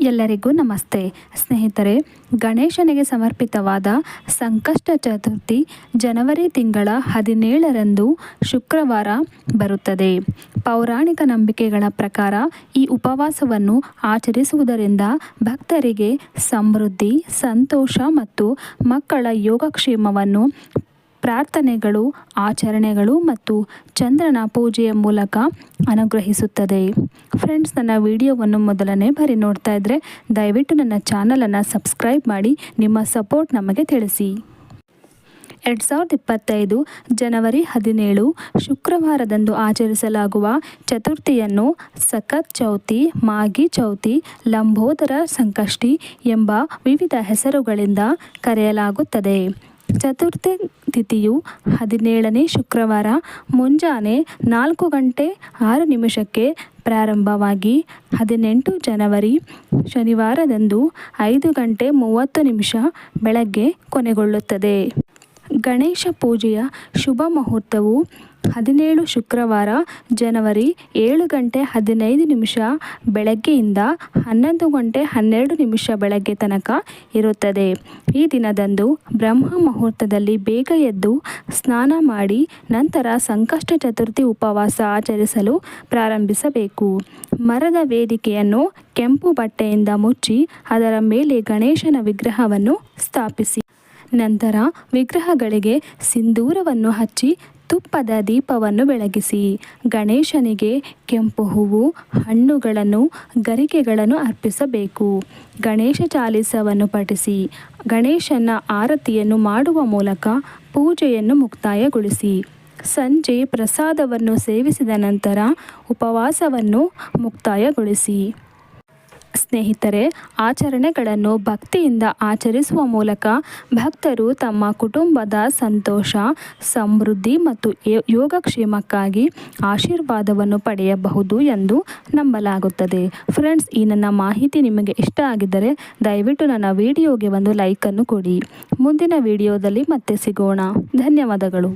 ಎಲ್ಲರಿಗೂ ನಮಸ್ತೆ. ಸ್ನೇಹಿತರೆ, ಗಣೇಶನಿಗೆ ಸಮರ್ಪಿತವಾದ ಸಂಕಷ್ಟ ಚತುರ್ಥಿ ಜನವರಿ ತಿಂಗಳ ಹದಿನೇಳರಂದು ಶುಕ್ರವಾರ ಬರುತ್ತದೆ. ಪೌರಾಣಿಕ ನಂಬಿಕೆಗಳ ಪ್ರಕಾರ ಈ ಉಪವಾಸವನ್ನು ಆಚರಿಸುವುದರಿಂದ ಭಕ್ತರಿಗೆ ಸಮೃದ್ಧಿ, ಸಂತೋಷ ಮತ್ತು ಮಕ್ಕಳ ಯೋಗಕ್ಷೇಮವನ್ನು ಪ್ರಾರ್ಥನೆಗಳು, ಆಚರಣೆಗಳು ಮತ್ತು ಚಂದ್ರನ ಪೂಜೆಯ ಮೂಲಕ ಅನುಗ್ರಹಿಸುತ್ತದೆ. ಫ್ರೆಂಡ್ಸ್ ನನ್ನ ವಿಡಿಯೋವನ್ನು ಮೊದಲನೇ ಬಾರಿ ನೋಡ್ತಾ ಇದ್ದರೆ ದಯವಿಟ್ಟು ನನ್ನ ಚಾನಲನ್ನು ಸಬ್ಸ್ಕ್ರೈಬ್ ಮಾಡಿ, ನಿಮ್ಮ ಸಪೋರ್ಟ್ ನಮಗೆ ತಿಳಿಸಿ. ಎರಡು ಸಾವಿರದ ಇಪ್ಪತ್ತೈದು ಜನವರಿ ಹದಿನೇಳು, ಶುಕ್ರವಾರದಂದು ಆಚರಿಸಲಾಗುವ ಚತುರ್ಥಿಯನ್ನು ಸಖತ್ ಚೌತಿ ಮಾಗಿ ಚೌತಿ, ಲಂಬೋದರ ಸಂಕಷ್ಟಿ ಎಂಬ ವಿವಿಧ ಹೆಸರುಗಳಿಂದ ಕರೆಯಲಾಗುತ್ತದೆ. ಚತುರ್ಥಿ ತಿಥಿಯು ಹದಿನೇಳನೇ ಶುಕ್ರವಾರ ಮುಂಜಾನೆ ನಾಲ್ಕು ಗಂಟೆ ಆರು ನಿಮಿಷಕ್ಕೆ ಪ್ರಾರಂಭವಾಗಿ ಹದಿನೆಂಟು ಜನವರಿ ಶನಿವಾರದಂದು ಐದು ಗಂಟೆ ಮೂವತ್ತು ನಿಮಿಷ ಬೆಳಗ್ಗೆ ಕೊನೆಗೊಳ್ಳುತ್ತದೆ. ಗಣೇಶ ಪೂಜೆಯ ಶುಭ ಮುಹೂರ್ತವು ಹದಿನೇಳು ಶುಕ್ರವಾರ ಜನವರಿ ಏಳು ಗಂಟೆ ಹದಿನೈದು ನಿಮಿಷ ಬೆಳಗ್ಗೆಯಿಂದ ಹನ್ನೊಂದು ಗಂಟೆ ಹನ್ನೆರಡು ನಿಮಿಷ ಬೆಳಗ್ಗೆ ತನಕ ಇರುತ್ತದೆ. ಈ ದಿನದಂದು ಬ್ರಹ್ಮ ಮುಹೂರ್ತದಲ್ಲಿ ಬೇಗ ಎದ್ದು ಸ್ನಾನ ಮಾಡಿ ನಂತರ ಸಂಕಷ್ಟ ಚತುರ್ಥಿ ಉಪವಾಸ ಆಚರಿಸಲು ಪ್ರಾರಂಭಿಸಬೇಕು. ಮರದ ವೇದಿಕೆಯನ್ನು ಕೆಂಪು ಬಟ್ಟೆಯಿಂದ ಮುಚ್ಚಿ ಅದರ ಮೇಲೆ ಗಣೇಶನ ವಿಗ್ರಹವನ್ನು ಸ್ಥಾಪಿಸಿ. ನಂತರ ವಿಗ್ರಹಗಳಿಗೆ ಸಿಂಧೂರವನ್ನು ಹಚ್ಚಿ ತುಪ್ಪದ ದೀಪವನ್ನು ಬೆಳಗಿಸಿ. ಗಣೇಶನಿಗೆ ಕೆಂಪು ಹೂವು, ಹಣ್ಣುಗಳನ್ನು, ಗರಿಕೆಗಳನ್ನು ಅರ್ಪಿಸಬೇಕು. ಗಣೇಶ ಚಾಲಿಸವನ್ನು ಪಠಿಸಿ. ಗಣೇಶನ ಆರತಿಯನ್ನು ಮಾಡುವ ಮೂಲಕ ಪೂಜೆಯನ್ನು ಮುಕ್ತಾಯಗೊಳಿಸಿ. ಸಂಜೆ ಪ್ರಸಾದವನ್ನು ಸೇವಿಸಿದ ನಂತರ ಉಪವಾಸವನ್ನು ಮುಕ್ತಾಯಗೊಳಿಸಿ. ಸ್ನೇಹಿತರೆ, ಆಚರಣೆಗಳನ್ನು ಭಕ್ತಿಯಿಂದ ಆಚರಿಸುವ ಮೂಲಕ ಭಕ್ತರು ತಮ್ಮ ಕುಟುಂಬದ ಸಂತೋಷ, ಸಮೃದ್ಧಿ ಮತ್ತು ಯೋಗಕ್ಷೇಮಕ್ಕಾಗಿ ಆಶೀರ್ವಾದವನ್ನು ಪಡೆಯಬಹುದು ಎಂದು ನಂಬಲಾಗುತ್ತದೆ. ಫ್ರೆಂಡ್ಸ್, ಈ ನನ್ನ ಮಾಹಿತಿ ನಿಮಗೆ ಇಷ್ಟ ಆಗಿದ್ದರೆ ದಯವಿಟ್ಟು ನನ್ನ ವಿಡಿಯೋಗೆ ಒಂದು ಲೈಕನ್ನು ಕೊಡಿ. ಮುಂದಿನ ವಿಡಿಯೋದಲ್ಲಿ ಮತ್ತೆ ಸಿಗೋಣ. ಧನ್ಯವಾದಗಳು.